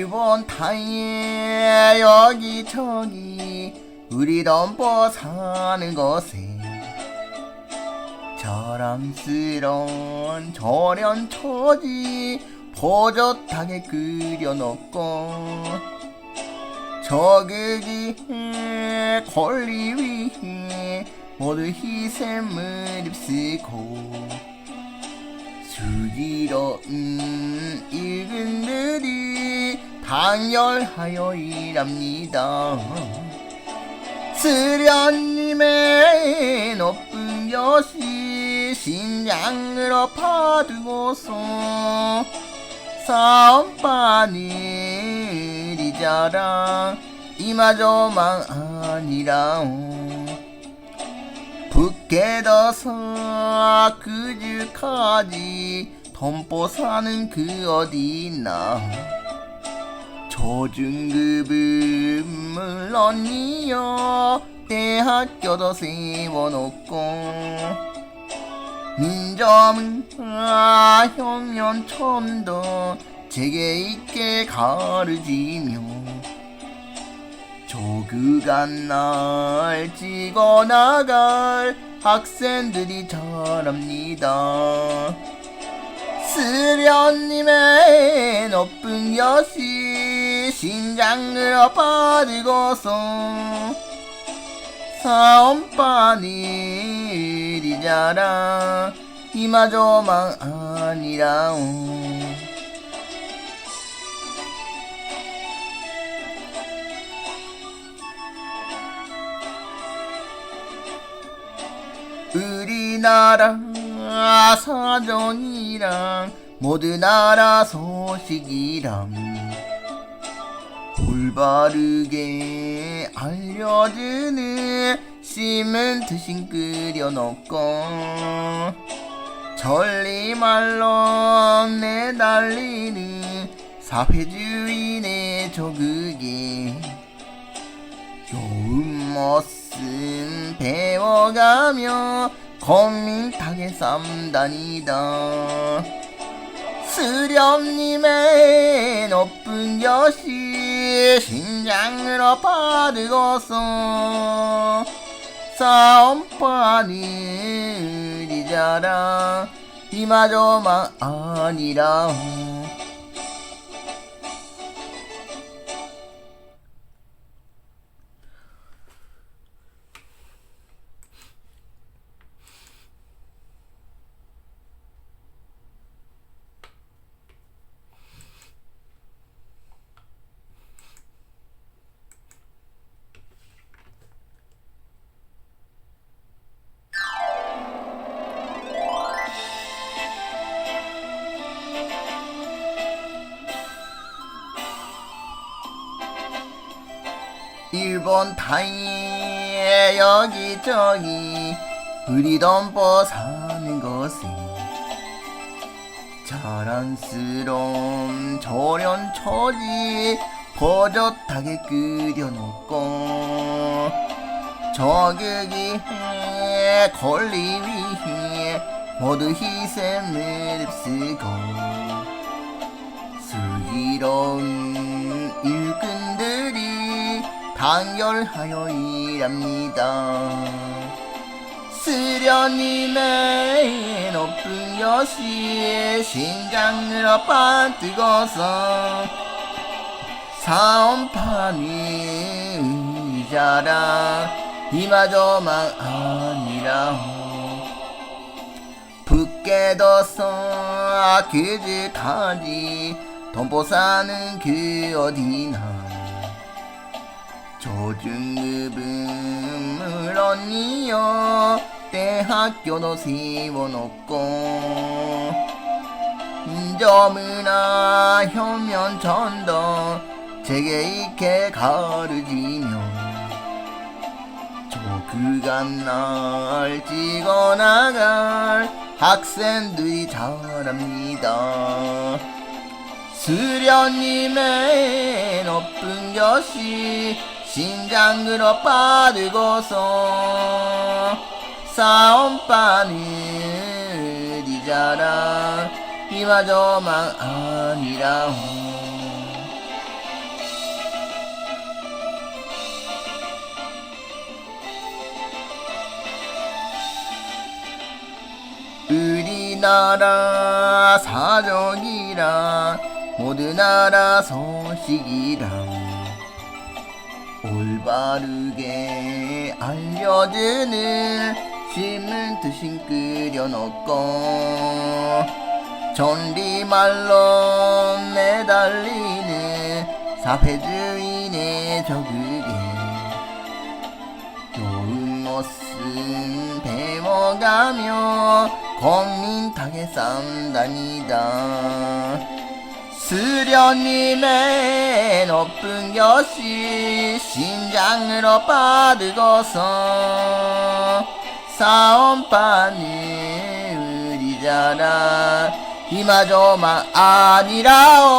일본 타이에 여기저기 우리 덤보 사는 곳에 자랑스러운 저련 처지 버젓하게 그려놓고 저극이 권리 위해 모두 희생을 입쓰고 수기로운 일합니다. 수련님의 높은 것이 신장으로 파두고서 사업바늘이 자라. 이마저만 아니라오. 북게더서 그즈까지 덤보 사는 그 어디 있나 초중급은 물론이요 대학교도 세워놓고 민점은 아, 형연천도 제게 있게 가르치며 조그간 날 찍어 나갈 학생들이 잘합니다. 수련님의 높은 여시 신장을 받고서 사업바늘이 자라. 이마저만 아니라오. 우리나라 사정이랑 모두 나라 소식이랑 올바르게 알려주는 시멘트 신 끓여놓고 전리말로 내달리는 사회주의의 조극에 좋은 모습 배워가며 고민타게 쌈다니다. 수렴님의 높은 여 시 신장으로 받고서 싸움바늘이 자라 이마저만 아니라 일본 타이에 여기저기. 우리 덤보 사는 곳에 자랑스러운 조련 처지 버젓하게 그려놓고 저격이 권리 위해 모두 희생을 입쓰고 슬기로운 일꾼들이 단결하여 일합니다. 수련님의 높은 여시 신장을 빠뜨고서 사원판이 자라 이마저만 아니라 북게더서 그즈까지 돈보 사는 그 어디나 조중급은 물론이요 대학교도 세워놓고 인점이나 혈면전도 제게 있게 가르치며 조그간 날 찍어 나갈 학생들이 잘합니다. 수련님의 높은 것이 심장으로 빠르고서 싸움바늘 이자라 이마저만 아니라오. 우리나라 사정이라 모든 나라 소식이라. 올바르게 알려주는 신문 드신 끓여놓고 전리말로 매달리는 사회주의의 적에게 좋은 모습 배워가며 국민탁에 쌈다니다 수련님의 높은 것이 신장으로 빠르고서 싸움판을 의리자라 이마저마 아니라오